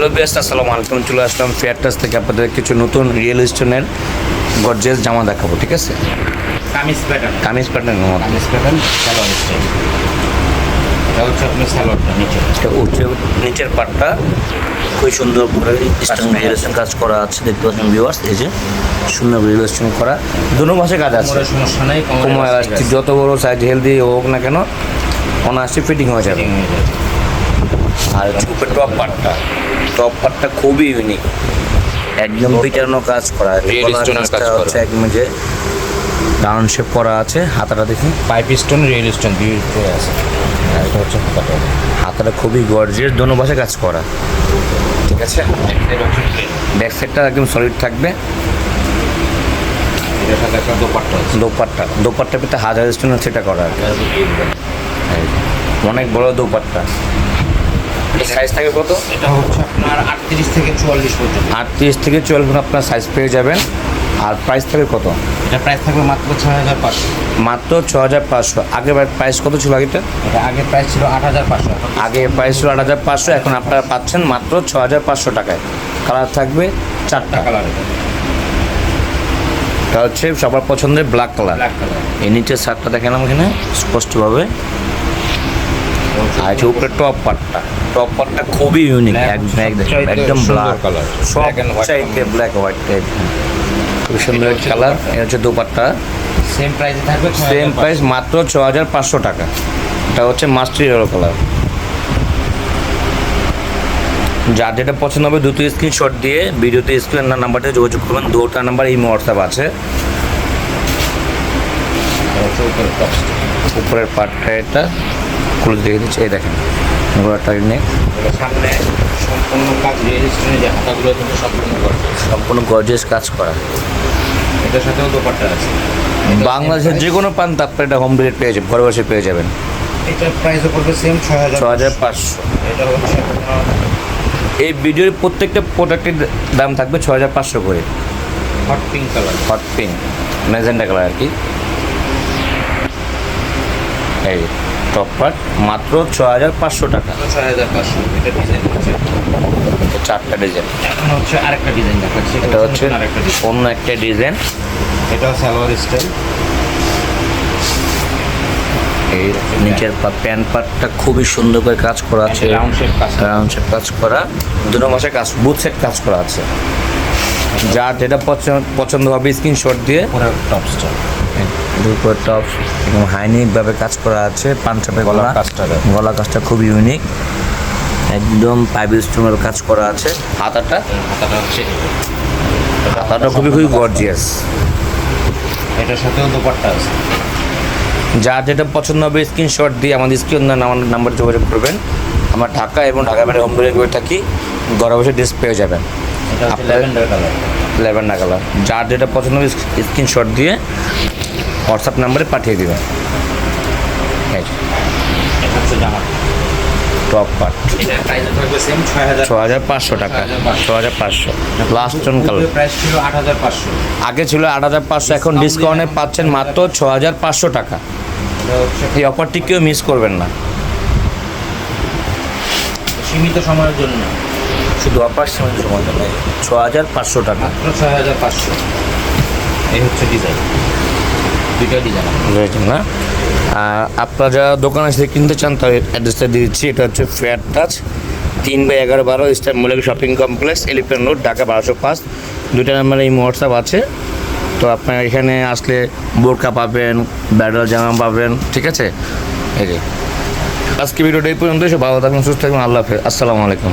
Hello best আসসালামু আলাইকুম। চলে আসলাম ফেয়ার টাচ থেকে আপনাদের কিছু নতুন রিয়েল স্টোনের গর্জেস জামা দেখাবো ঠিক আছে? Kameez pattern kameez pattern salwar style এটা হচ্ছে আপনার সালোয়ারটা নিচে এটা উঁচু নিচের পাটটা। খুবই সুন্দর করে স্টোন কাজ করা আছে। দেখতে পাচ্ছেন ভিউয়ার্স এই যে সুন্দর রিয়েলেশন করা। দুটো মাসে কাজ আছে। সমস্যা নেই কোমর যত বড় সাইজ হেলদি হোক না কেন অনায়াসে ফিটিং হয়ে যাবে। আর উপরে টপ পার্টটা টপ পার্টটা খুবই ইউনিক একদম পিটানো কাজ করা। হচ্ছে একদম যে ডাউন শেপ করা আছে হাতাটা দেখি। পাইপ স্টোন রিয়েল স্টোন দুই আছে। এটা হচ্ছে হাতাটা। হাতাটা খুবই গর্জিয়াস দোনো পাশে কাজ করা। ঠিক আছে? ব্যাক সাইডটা একদম সলিড থাকবে। দোপাট্টা দোপাট্টা। পেতে হাজার স্টোনের সেটা করা। অনেক বড় দোপাট্টা। সাইজ থাকে কত? এটা হচ্ছে আপনার আটত্রিশ থেকে চুয়াল্লিশ পর্যন্ত। আটত্রিশ থেকে চুয়াল্লিশ আপনার সাইজ পেয়ে যাবেন। আর প্রাইস থাকে কত? এটা প্রাইস থাকবে মাত্র ছয় হাজার পাঁচশো। মাত্র ছ হাজার পাঁচশো। আগে প্রাইস কত ছিল আগেটা এটা আগে প্রাইস ছিল আট হাজার পাঁচশো। আগে প্রাইস ছিল আট হাজার পাঁচশো এখন আপনারা পাচ্ছেন মাত্র ছ হাজার পাঁচশো টাকায়। কালার থাকবে চারটা টাকা লাগে এটা হচ্ছে সবার পছন্দের ব্ল্যাক কালার কালার এই নিচের শার্টটা দেখালাম এখানে স্পষ্টভাবে। আর হচ্ছে উপরে টপ পার্টটা টপ পার্টটা খুবই ইউনিক একদম ব্ল্যাক colour। সব চাইতে ব্ল্যাক হোয়াইট টাইপ খুব সুন্দর কালার এটা হচ্ছে দোপাট্টা। সেম প্রাইসে থাকবে সেম প্রাইস মাত্র ছ হাজার পাঁচশো টাকা। এটা হচ্ছে মাস্টার ইয়েলো কালার যার যেটা পছন্দ হবে দুটো স্ক্রিনশট দিয়ে ভিডিওতে স্ক্রিন নাম্বারটা যোগাযোগ করবেন। দুটা নাম্বার এই হোয়াটসঅ্যাপ আছে। উপরের পার্টটা এটা। খুলে দেখে দিচ্ছি। এই দেখেন। সামনে সম্পূর্ণ কাজ রিয়েল স্টোনে যে হাতাগুলো কিন্তু সম্পূর্ণ সম্পূর্ণ গর্জিয়াস কাজ করা। এটার সাথেও দোপাট্টা আছে। বাংলাদেশের যে কোনো প্রান্ত আপনার এটা হোম ডেলিভারি পেয়ে যাবেন ঘরে বসে পেয়ে যাবেন। এটার প্রাইসও পড়বে সেম ছয় হাজার হাজার পাঁচশো। এটা হচ্ছে এই ভিডিওর প্রত্যেকটা প্রোডাক্টের দাম থাকবে ছ হাজার পাঁচশো করে। Hot pink colour hot pink magenta colour আর কি। এই টপ পার্ট মাত্র ছ হাজার পাঁচশো টাকা। ছয় হাজার পাঁচশো এটা ডিজাইন হচ্ছে। চারটা ডিজাইন এখন হচ্ছে আরেকটা ডিজাইন দেখাচ্ছি। এটা হচ্ছে অন্য একটা ডিজাইন এটা সালোয়ার স্টাইল। এই নিচের প্যান্ট পার্টটা খুবই সুন্দর করে কাজ করা আছে। রাউন্ড শেপ কাজ রাউন্ড শেপ কাজ করা। দুটো মাসে কাজ বুথ সেট কাজ করা আছে। যার যেটা পছন্দ হবে স্ক্রিনশট দিয়ে। পুরো টপ স্টাইল দুপুর টপ এবং হাইনিকভাবে কাজ করা আছে গলার গলা। কাজটা গলা কাজটা খুব ইউনিক একদম পাইপ স্টোনের কাজ করা আছে। হাতাটা? হাতাটা হচ্ছে হাতাটা খুবই খুবই গর্জিয়াস এটার সাথেও দোপাট্টা আছে। যার যেটা পছন্দ হবে স্ক্রিনশট দিয়ে আমাদের স্ক্রিন নাম্বার যোগাযোগ করবেন। আমরা ঢাকা এবং ঢাকা বাইরে হোম ডেলিভারি করে থাকি। ঘরে বসে ড্রেস পেয়ে যাবেন। এটা হচ্ছে আপনার- ল্যাভেন্ডার কালার লেভেন্ডা কালার যার যেটা পছন্দ হবে স্ক্রিনশট দিয়ে হোয়াটসঅ্যাপ নাম্বারে পাঠিয়ে দেবেন টপ পার্ট ছ হাজার পাঁচশো টাকা। ছ হাজার পাঁচশো। লাস্ট অন কালার আগে ছিল আট হাজার পাঁচশো এখন ডিসকাউন্টে পাচ্ছেন মাত্র ছ হাজার পাঁচশো টাকা। এই অফারটি কেউ মিস করবেন না। সীমিত সময়ের জন্য। শুধু অফার সময় সময় নেই ছ হাজার পাঁচশো টাকা। ছয় হাজার পাঁচশো। এই হচ্ছে ডিজাইন দুইটা ডিজাইন বুঝেছেন না? আর আপনারা যারা দোকানে এসে কিনতে চান তার অ্যাড্রেসটা দিয়ে দিচ্ছি। এটা হচ্ছে ফেয়ার টাচ তিন বাই এগারো বারো Eastern Mallik shopping complex Elephant Road Dhaka বারোশো পাঁচ। দুইটা নাম্বার এই হোয়াটসঅ্যাপ আছে। তো আপনার এখানে আসলে বোরকা পাবেন ব্যাডাল জামা পাবেন ঠিক আছে? এই যে। আজকে ভিডিওটা এই পর্যন্ত ভালো থাকবেন সুস্থ থাকবেন। আল্লাহ হাফেজ। আসসালামু আলাইকুম।